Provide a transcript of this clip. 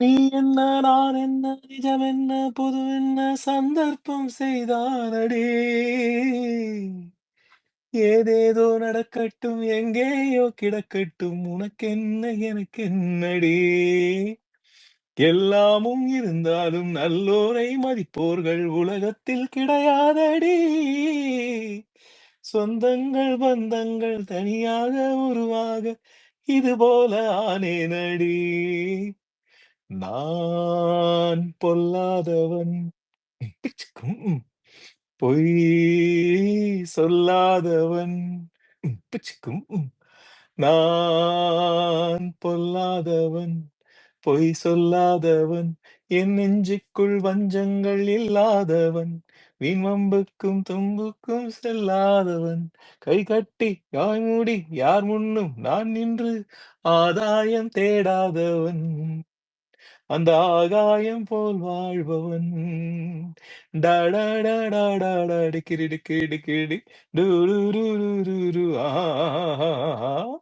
நீ என்ன நான் என்ன நிஜம் என்ன புது என்ன சந்தர்ப்பம் செய்தானடே? ஏதேதோ நடக்கட்டும் எங்கேயோ கிடக்கட்டும் உனக்கென்ன எனக்கு என்னடே எல்லாமும் இருந்தாலும் நல்லோரை மதிப்போர்கள் உலகத்தில் கிடையாதடி. சொந்தங்கள் பந்தங்கள் தனியாக உருவாக இது போல ஆனேனடி. நான் பொல்லாதவன். பொய் சொல்லாதவன். பிச்சுக்கும். நான் பொல்லாதவன். பொய் சொல்லாதவன். என் நெஞ்சுக்குள் வஞ்சங்கள் இல்லாதவன். வீண் வம்புக்கும் தும்புக்கும் செல்லாதவன். கை கட்டி யாய் மூடி யார் முன்னும் நான் நின்று ஆதாயம் தேடாதவன். அந்த ஆகாயம் போல் வாழ்பவன். டடடடடடட டிக்கிரி டிக்கிரி ஆ